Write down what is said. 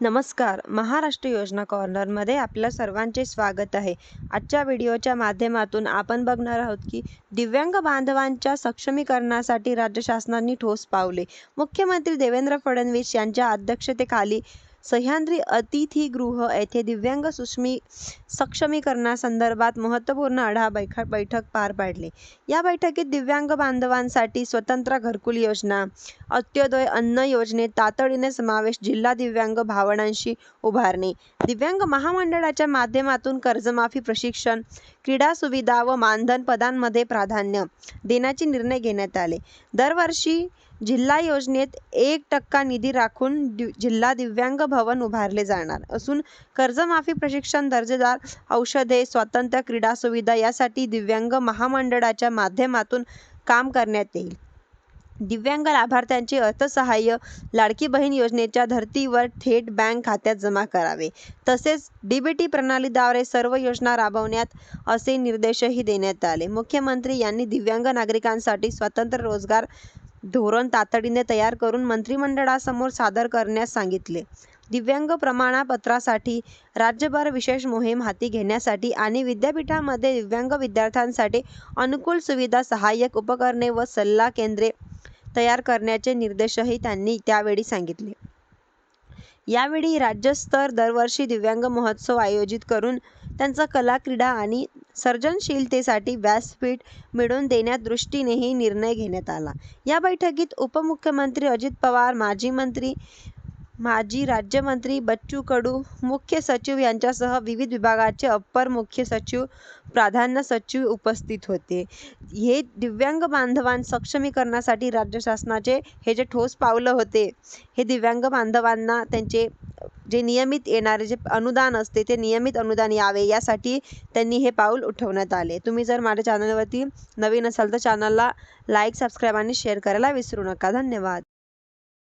नमस्कार. महाराष्ट्र योजना कॉर्नरमध्ये आपल्या सर्वांचे स्वागत आहे. आजच्या व्हिडिओच्या माध्यमातून आपण बघणार आहोत की दिव्यांग बांधवांच्या सक्षमीकरणासाठी राज्य शासनाने ठोस पावले. मुख्यमंत्री देवेंद्र फडणवीस यांच्या अध्यक्षतेखाली सह्याद्री अतिथीगृह येथे दिव्यांग सुश्मी सक्षमीकरणासंदर्भात महत्त्वपूर्ण आढावा बैठक बैठक पार पाडली. या बैठकीत दिव्यांग बांधवांसाठी स्वतंत्र घरकुल योजना अंत्योदय अन्न योजनेत तातडीने समावेश जिल्हा दिव्यांग भावनांशी उभारणी दिव्यांग महामंडळाच्या माध्यमातून कर्जमाफी प्रशिक्षण क्रीडा सुविधा व मानधन पदांमध्ये प्राधान्य देण्याचे निर्णय घेण्यात आले. दरवर्षी जिल्हा योजनेत एक टक्का निधी राखून दि जिल्हा दिव्यांग भवन उभारले जाणार. असून कर्जमाफी प्रशिक्षण दर्जेदार औषधे स्वातंत्र्य क्रीडा सुविधा यासाठी दिव्यांग महामंडळाच्या माध्यमातून काम करण्यात येईल. दिव्यांग लाभार्थ्यांचे अर्थसहाय्य लाडकी बहीण योजनेच्या धर्तीवर थेट बँक खात्यात जमा करावे. तसेच डीबीटी प्रणालीद्वारे सर्व योजना राबवण्यात असे निर्देशही देण्यात आले. मुख्यमंत्री यांनी दिव्यांग नागरिकांसाठी स्वतंत्र रोजगार धोरण तातडीने तयार करून मंत्रिमंडळासमोर सादर करण्यास सांगितले. दिव्यांग प्रमाणपत्रासाठी राज्यभर विशेष मोहीम हाती घेण्यासाठी आणि विद्यापीठांमध्ये दिव्यांग विद्यार्थ्यांसाठी अनुकूल सुविधा सहाय्यक उपकरणे व सल्ला केंद्रे तयार करण्याचे निर्देशही त्यांनी त्यावेळी सांगितले. यावेळी राज्यस्तर दरवर्षी दिव्यांग महोत्सव आयोजित करून त्यांचा कला क्रीडा आणि सर्जनशीलतेसाठी व्यासपीठ मिळवून देण्या दृष्टीनेही निर्णय घेण्यात आला. या बैठकीत उपमुख्यमंत्री अजित पवार माजी मंत्री माजी राज्यमंत्री बच्चू कडू मुख्य सचिव यांच्यासह विविध विभागाचे अप्पर मुख्य सचिव प्राधान्य सचिव उपस्थित होते. हे दिव्यांग बांधवां सक्षमीकरणासाठी राज्य शासनाचे हे जे ठोस पावलं होते हे दिव्यांग बांधवांना त्यांचे जे नियमित येणारे जे अनुदान असते ते नियमित अनुदान यावे. यासाठी त्यांनी हे पाऊल उठवण्यात आले. तुम्ही जर माझ्या चॅनलवरती नवीन असाल तर चॅनलला लाईक सबस्क्राईब आणि शेअर करायला विसरू नका. धन्यवाद.